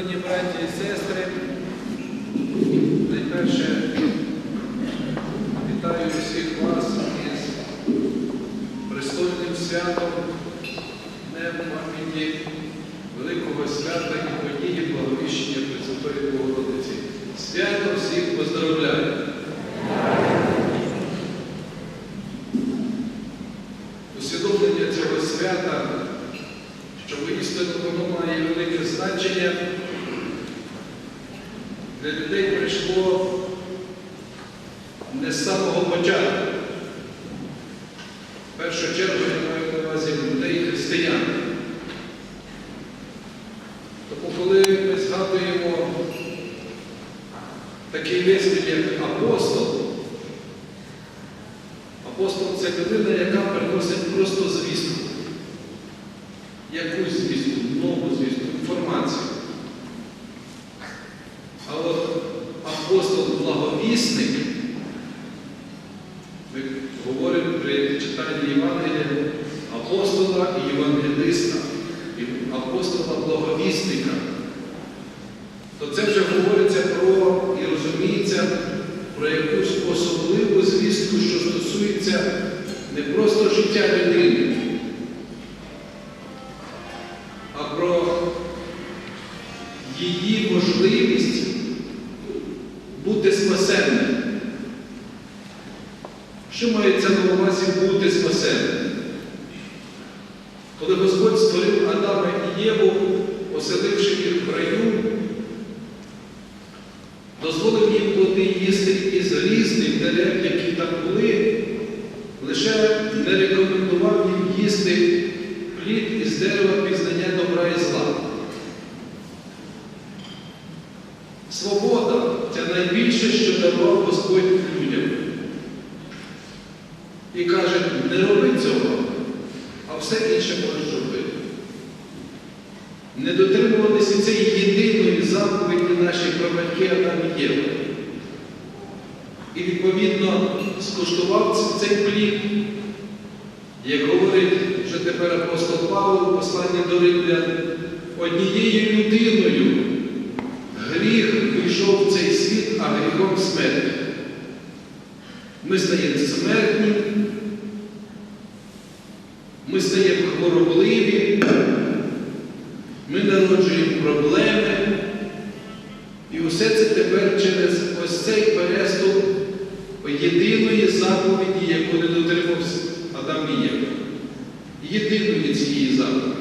Улюблені браті і сестри, найперше вітаю всіх вас із пристойним святом, Днем пам'яті великого свята і події благовіщення Пресвятої Богородиці. Свято всіх поздравляю! Усвідомлення цього свята, що воістину воно має велике значення, для прийшло не самого початку. В першу чергу я маю на увазі людей християн. Тому коли ми згадуємо такий вислів, як апостол, апостол це людина, яка приносить просто звістку. Якусь звістку, нову звістку, інформацію. А от апостол благовісник, ми говоримо при читанні Євангелія апостола і євангелиста, і апостола благовісника, то це вже говориться про і розуміється про якусь особливу звістку, що стосується не просто життя людини, а про її можливість бути спасенним. Що мається на увазі бути спасенним? Коли Господь створив Адама і Єву, оселивши їх в раю, дозволив їм плоди їсти із різних дерев, які там були, лише не рекомендував їм їсти плід із дерева пізнання добра і зла. Свобода це найбільше, що давав Господь людям. І каже, не роби цього, а все інше можеш робити. Не дотримувалися цієї єдиної заповіді наші прабатьки Адам і Єва. І відповідно скуштував цей плід, як говорить вже тепер апостол Павло у посланні до Римлян, однією людиною гріх прийшов в цей світ, а гріхом смерть. Ми стаємо смертні, ми стаємо хворобливі, ми народжуємо проблеми. І усе це тепер через ось цей переступ єдиної заповіді, яку не дотримався Адам і Єва. Єдиної цієї заповіді.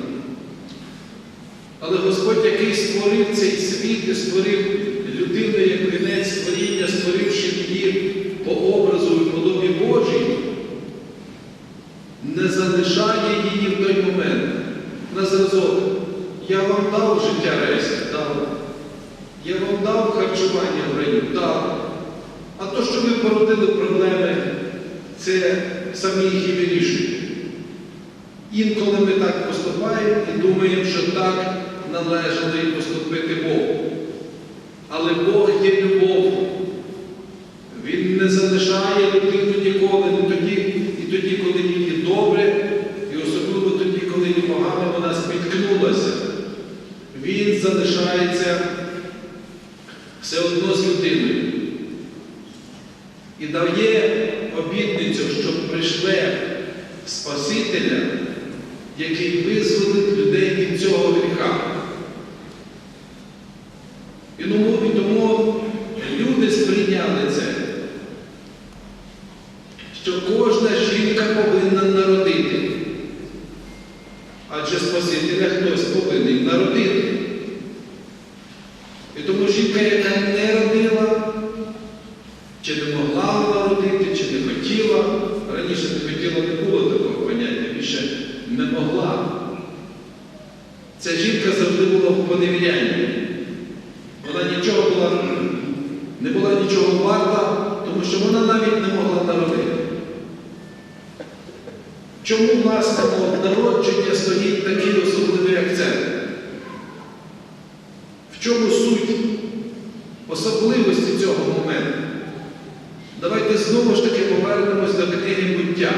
Але Господь, який створив цей світ і створив людину як кінець створіння, створивши її по образу і подобі Божій, не залишає її в той момент. На зразок. Я вам дав життя рейсу, дав. Я вам дав харчування в раю, дав. А то, що ви породили проблеми, це самі їх і вирішують. Інколи ми так поступаємо і думаємо, що так належало і поступити Богу. Але Бог є любов. Він не залишає людину ніколи, не тоді, і тоді, коли їй добре, і особливо тоді, коли їй погано вона спіткнулася. Він залишається все одно з людиною. І дає обітницю, що прийшле Спасителя, який визволить людей від цього гріха. І тому, і тому люди сприйняли це, що кожна жінка повинна народити. Адже Спасителя хтось повинен народити. І тому жінка, яка не родила, чи не могла народити, чи не хотіла, раніше не хотіла, не було такого поняття, більше не могла. Ця жінка поневірянні. Вона нічого була, не була нічого варта, тому що вона навіть не могла народити. Чому власне народження стоїть такий особливий акцент? В чому суть особливості цього моменту? Давайте знову ж таки повернемось до книги буття.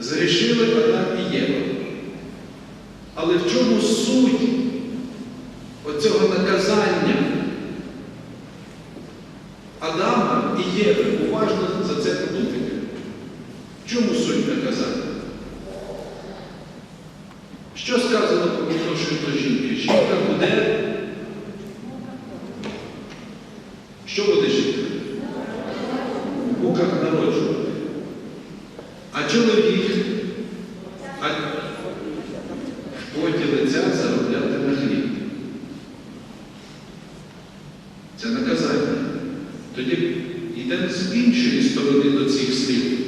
Зрішили Адам і Єва. Але в чому суть оцього наказання Адама і Єви? Уважно за це подумайте. В чому суть наказання? Що сказано по відношенню до жінки? Жінка буде. Що буде жінка? В муках народжувати. А чоловік а в поті лиця заробляти на хліб. Це наказання. Тоді йдемо з іншої сторони до цих слів.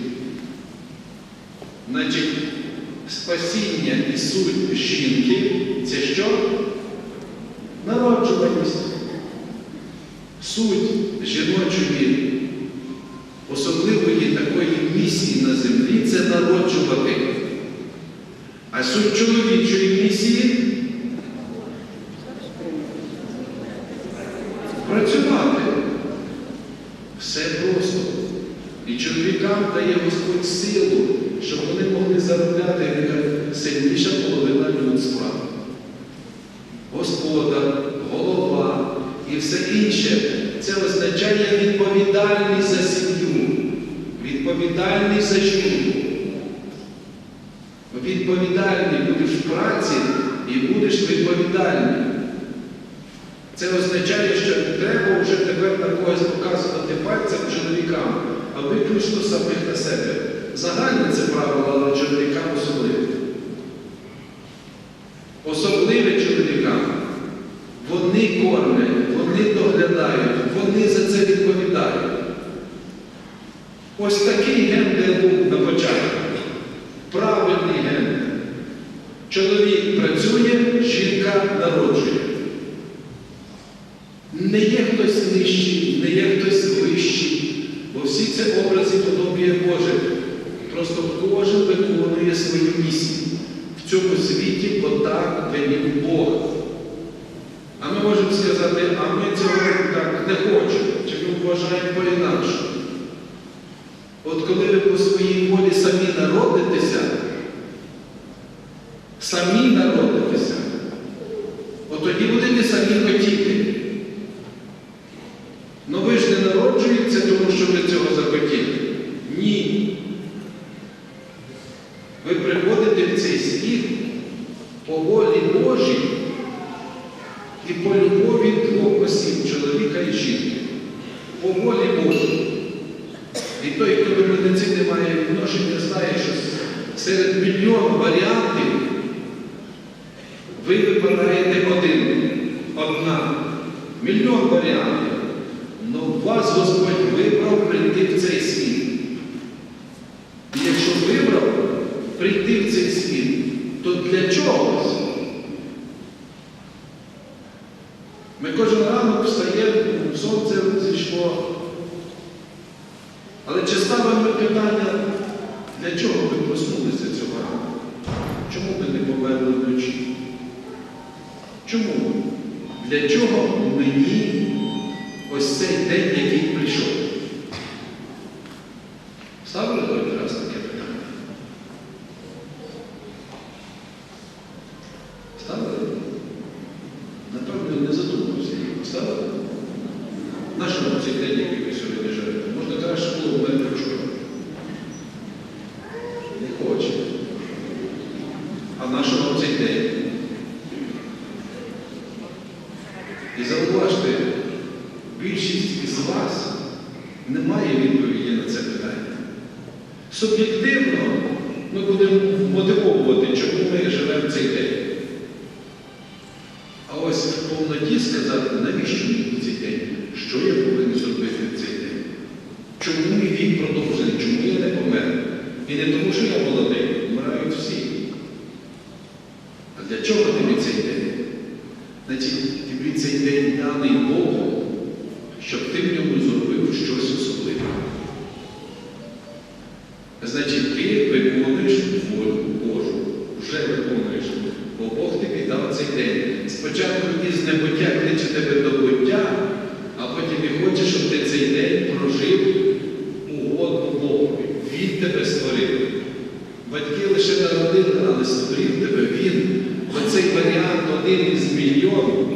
Значить, спасіння і суть жінки це що? Народжуваність. Суть жіночої особливої такої місії на землі це народжувати. А суть чоловічої місії працювати. Все просто. І чоловікам дає Господь силу, щоб вони могли заробляти яка сильніша половина людства. Господар, голова і все інше. Це означає відповідальність за сім'ю, відповідальність за жінку. Відповідальний будеш в праці і будеш відповідальний. Це означає, що не треба вже тепер на когось показувати пальцем чоловікам, а виключно самих на себе. Загальне це правило, але чоловікам особливе. Особливе чоловікам. Вони кормлять, вони доглядають, вони за це відповідають. Ось такий гендер був на початку. Правильний гендер. Чоловік працює, жінка народжує. Не є хтось нижчий, не є хтось вищий, бо всі це образи подобія Боже. Просто кожен виконує свою місію. В цьому світі бо так велів Бог. А ми можемо сказати, а ми цього так не хочемо, чи ми вважаємо по-інакше. Коли ви по своїй волі самі народитеся, самі народитеся, от тоді будете самі хотіти. Ну ви ж не народжуєтеся, тому що ви цього захотіли. Ні. Ви приходите в цей світ по волі Божій і по любові двох осіб, чоловіка і жінки. По волі Божій. І той, хто до медицини має відношення, знає, що серед мільйону варіантів ви вибираєте один, одна. Мільйон варіантів. Но вас Господь вибрав прийти в цей світ. І якщо вибрав прийти в цей світ, то для чогось? Ми кожен ранок встаємо, сонце зійшло. Але чи ставимо питання, для чого ви проснулися цього ранку? Чому ви не померли вночі? Чому? Для чого мені ось цей день, який прийшов? Ставили хоч раз таке питання? Ставили? Напевно, не задумався. Ставили? На що нам цей день, який ви сьогодні живете? Можна краще було вмерти вчора. Не хоче. А на що нам цей день? І зауважте, більшість із вас не має відповіді на це питання. Суб'єктивно ми будемо мотивовувати, чому ми живемо цей день. А ось в повноті сказати, навіщо мені цей день? Що я повинен зробити в цей день? Чому мій вік продовжений? Чому я не помер? І не тому, що я молодий, вмирають всі. А для чого тобі цей день? Значить, тобі цей день даний Богом, щоб ти в ньому зробив щось особливе. Значить, ти виконуєш волю Божу, вже виконуєш, бо Бог тобі дав цей день. Спочатку із небуття кличе тебе до буття, а потім і хоче, щоб ти цей день прожив Богу. Він тебе створив. Батьки лише народили, але створив тебе Він. оцей варіант один із мільйонів,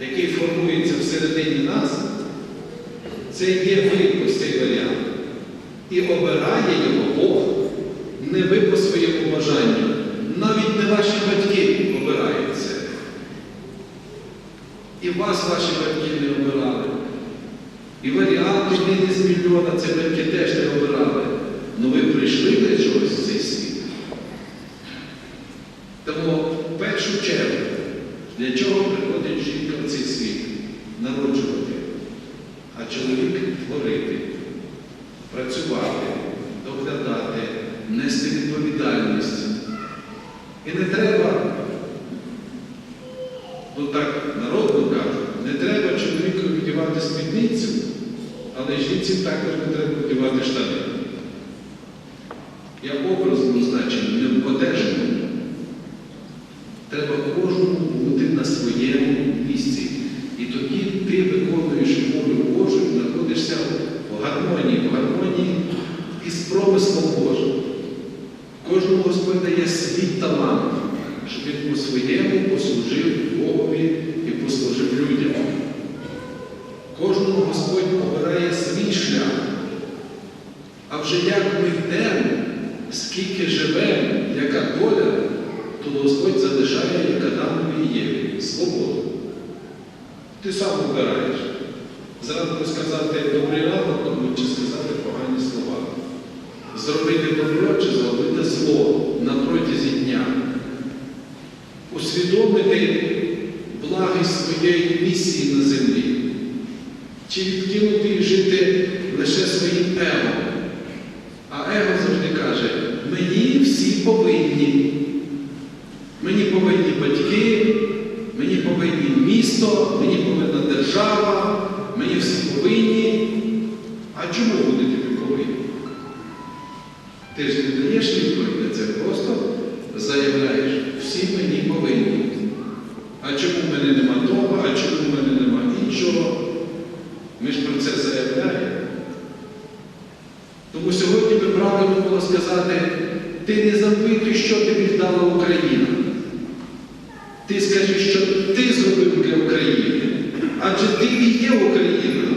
який формується всередині нас, це є ви ось цей варіант. І обирає його Бог не ви по своєму бажанню. Навіть не ваші батьки обирають це. І вас ваші батьки не обирали. І варіант один із мільйона це батьки теж не обирали. Ну ви прийшли для чогось в цей світ. Тому в першу чергу, для чого приходить жінка в цей світ? Народжувати, а чоловік творити, працювати, доглядати, нести відповідальність. І не треба, ну так народно кажуть, не треба вдівати спідницю, але жінці також не треба вдівати штани. Я образному значенні, не в. Треба кожному бути на своєму місці. І тоді ти виконуєш волю Божу, знаходишся в гармонії, в гармонії із промислом Божим. Кожному Господь дає свій талант, щоб він по-своєму послужив Богові і послужив людям. Кожному Господь обирає свій шлях. А як ми йдемо, скільки живемо, яка доля, то Господь залишає, яка нам є, свободу. Ти сам обираєш. Зранку сказати добрий ранок, тому чи сказати погані слова. Зробити добро чи зробити зло на протязі дня. Усвідомити благість своєї місії на землі. Чи відкинути жити лише своїм его. А его завжди каже, мені всі повинні. Мені повинні батьки, мені повинні місто, мені повинна держава, мені всі повинні. А чому вони тобі повинні? Ти ж не даєш відповідь на це, просто заявляєш, всі мені повинні. А чому в мене нема того, а чому в мене нема іншого? Ми ж про це заявляємо. Тому сьогодні би правильно було сказати, ти не запитуй, що тобі вдала Україна. Ти скажи, що ти зробив для України. Адже ти і є Україна.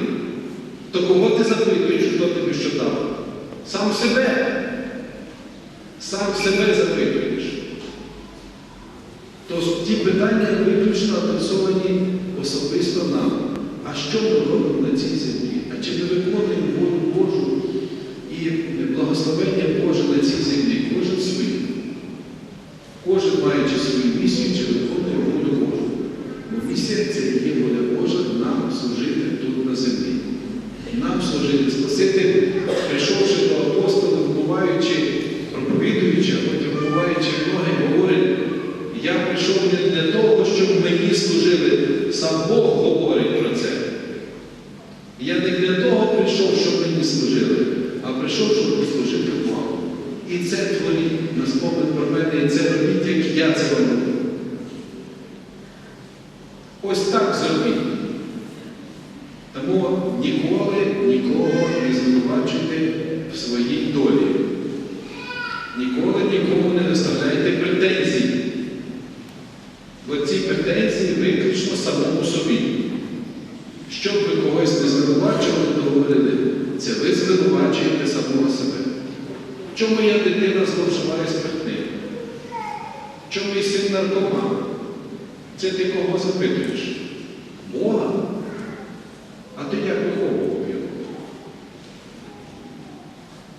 То кого ти запитуєш, хто тобі що дав? Сам себе. Сам себе запитуєш. То ті питання виключно адресовані особисто нам. А що ми робимо на цій землі? А чи ми виконуємо волю Божу благословення Боже на цій землі? Кожен свій. Кожен маючи свою місію, чи виконує волю Божу. Бо місія це є воля Божа нам служити тут на землі. Нам служити. Спаситель, прийшовши до апостола, вбуваючи, проповідуючи, а потім вбуваючи ноги, говорить, я прийшов не для того, щоб мені служили. Сам Бог говорить про це. Я не для того прийшов, щоб мені служили, а прийшов, щоб послужити вам. І це творіть на спомин про мене, і це робіть, як я це роблю. Ось так зробіть. Тому ніколи нікого не звинувачуйте в своїй долі. Ніколи нікому не виставляйте претензій. Бо ці претензії виключно самому собі. Щоб ви когось не звинувачували, то говорили, це ви звинувачуєте самого себе. Чому моя дитина зловживає спиртним? Чому мій син наркоман? Це ти кого запитуєш? Бога? А ти як виховував його?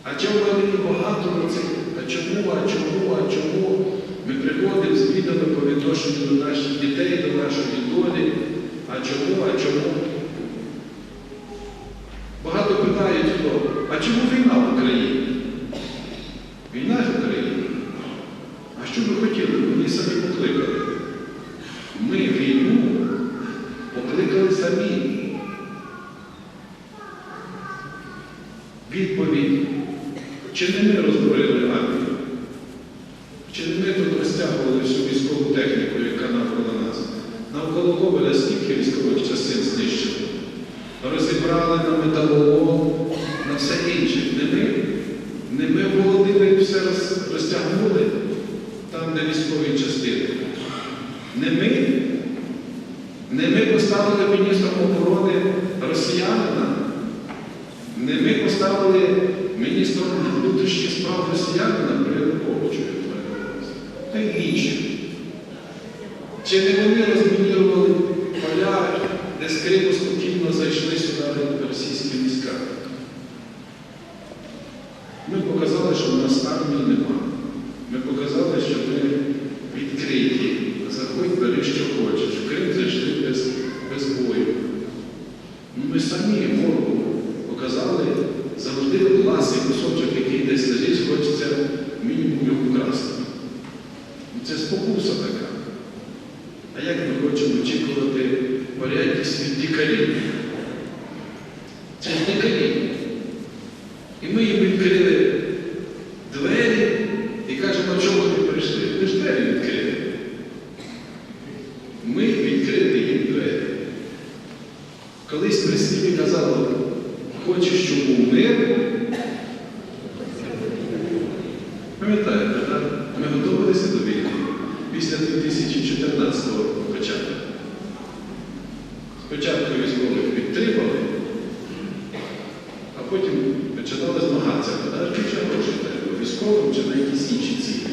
А чому вони багато на це? А чому, а чому, а чому? Ми приходимо з бідами по відношенню до наших дітей, до нашої долі. А чому, а чому? Багато питають хто, а чому війна в Україні? Війна в Україні. А що ви хотіли? Мені самі покликали. Ми війну покликали самі. Відповідь. Чи не ми розброїли армію? Чи не ми тут розтягували всю військову техніку, яка навколо нас? Коваля скільки військових частин знищено? Розібрали на металолом, на все інше. Не ми? Не ми володили все роз- розтягнули там, де військові частини. Не ми. Не ми поставили міністром оборони росіянина. Не ми поставили міністром внутрішніх справ росіянина при Януковичу, я маю. Та й інші. Чи не вони розмінірували Ми показали, що ми нас армії нема. Ми показали, що ми відкриті. Заходь, бери, що хочеш. В Крим зайшли без, без бою. Ну, ми самі ворогу показали завжди власний кусочок, який десь лежить, хочеться мінімум його вкрасти. Ну, Це спокуса така. А як ми хочемо очікувати порядність від дікарів? Це ж дикарі. І ми їм відкрили двері і кажемо, а чому ви прийшли? Ви ж двері відкрили. Ми відкрили їм двері. Колись при світі казали, хочеш, щоб був мир. Пам'ятаєте, так? Ми готувалися до війни після 2014 року початку. Спочатку військових підтримали, а потім починали змагатися, а чи гроші треба, військовим чи на якісь інші цілі.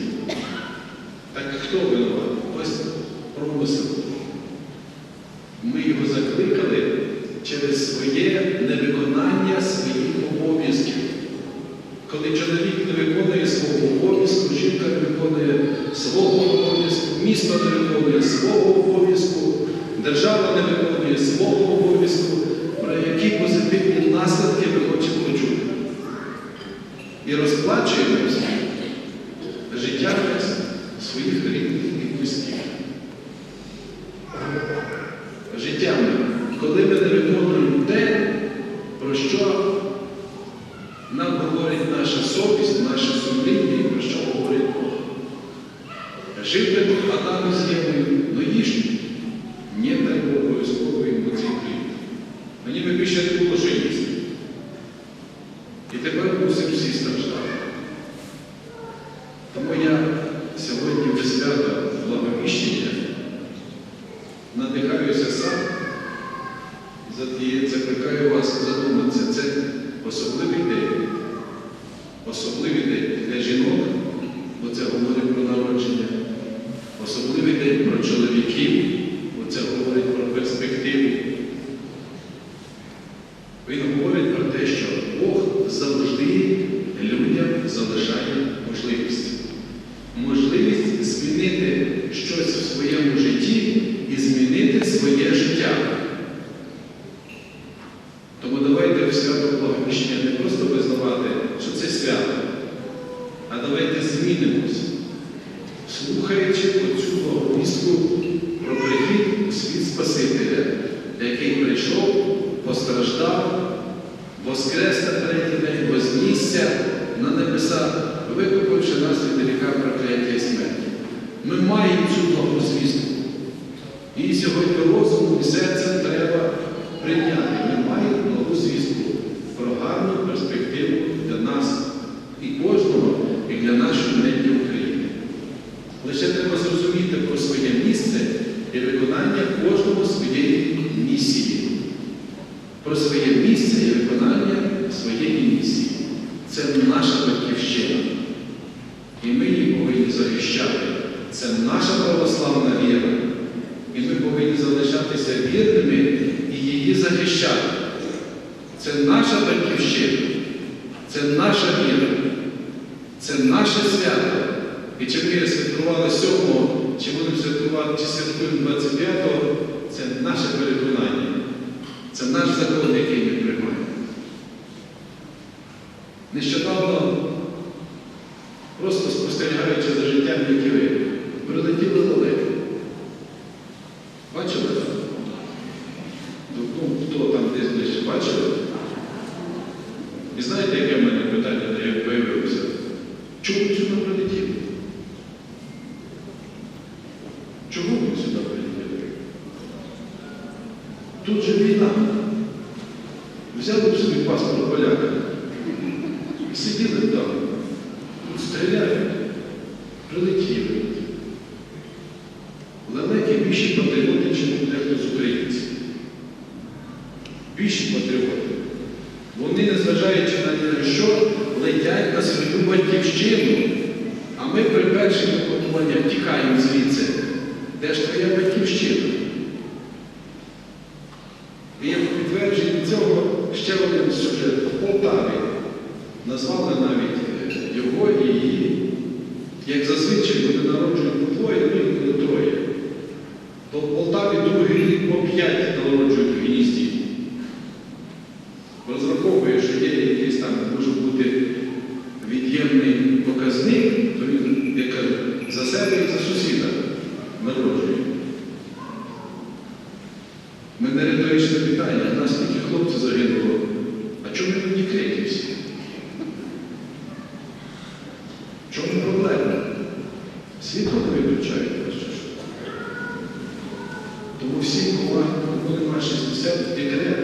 Так хто винуват? Ось промисел. Ми його закликали через своє невиконання своїх обов'язків. Коли чоловік не виконує свого обов'язку, жінка не виконує свого обов'язку, місто не виконує свого обов'язку, держава не виконує свого обов'язку, про які позитивні наслідки ми хочемо почути. І розплачуємося життя своїх рідних і близьких. Життями, коли ми не виконуємо те, про що нам говорить наша совість, наше сумління і про що говорить Бог. Жив би тут Адам з Євою, но їж. Ні, дай Бог обов'язково йому цей хліб. Мені би більше не було що їсти. І тепер мусимо всі страждати. Тому я сьогодні в свята благовіщення надихаюся сам, і закликаю вас задуматися. Це особливий день. Особливий день для жінок, бо це говорить про народження. Особливий день про чоловіків, бо це говорить про перспективу. Він говорить про те, що Бог завжди людям залишає можливість. Можливість змінити щось в своєму житті і змінити своє життя. Тому давайте в свято благовіщення не просто визнавати, що це свято, а давайте змінимось, слухаючи оцю благовістку про прихід у світ Спасителя, який прийшов, постраждав, воскрес на третій день, вознісся на небеса, викупивши нас від гріха прокляття і смерті. Ми маємо цю благозвістку. І сьогодні розумом і серцем треба прийняти. Ми маємо нову звістку про гарну перспективу для нас і кожного, і для нашої неньки України. Лише треба зрозуміти про своє місце і виконання кожного своєї місії. Про своє місце і виконання своєї місії. Це наша батьківщина. І ми її повинні захищати. Це наша православна віра. І ми повинні залишатися вірними і її захищати. Це наша батьківщина, це наша віра, це наше свято. І чи ми святкували 7-го, чи будемо святкувати, чи святкуємо 25-го, це наше переконання. Це наш закон, який ми приймаємо. Нещодавно, просто спостерігаючи за життям, яке ви прилетіли далеко. Бачили? Ну, хто там десь ближче бачили? І знаєте, яке в мене питання, де я появився? Чому сюди прилетіли? Чому ви сюди прилетіли? Тут же війна. Взяли б собі паспорт поляка. Сиділи вдома, стріляють, прилетіли. Лелеки більші патріоти, ніж дехто з українців. Більші патріоти. Вони, незважаючи на ні на що, летять на свою батьківщину, а ми при перших випадкуваннях тікаємо звідси. Де ж твоя батьківщина? І як підтвердження цього ще один сюжет в Полтаві назвали навіть е, його і її, як зазвичай буде народжують двоє, ну і по троє. В Полтаві другий рік по п'ять народжують в гнізді. Тому всі коли має 60 декрет,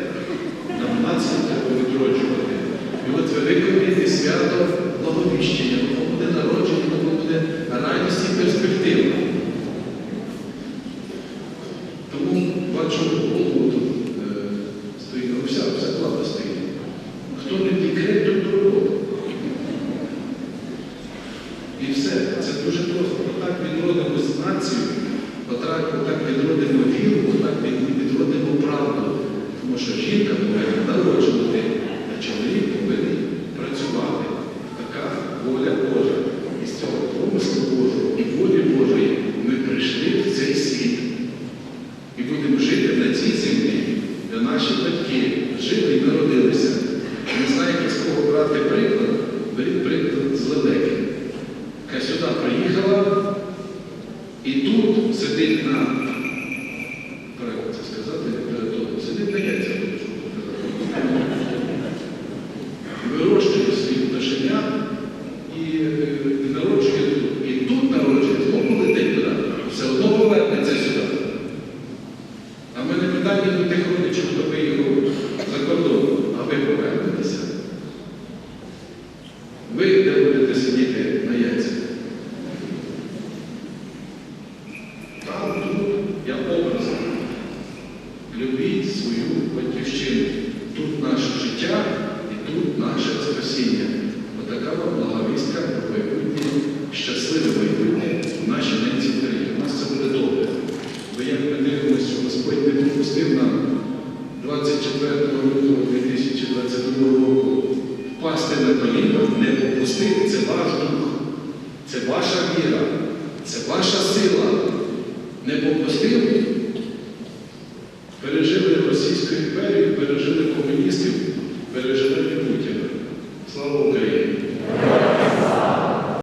нам націю треба відроджувати. І от ви виконуєте свято благовіщення, воно буде народження, воно буде радість і перспектива. Тому бачу.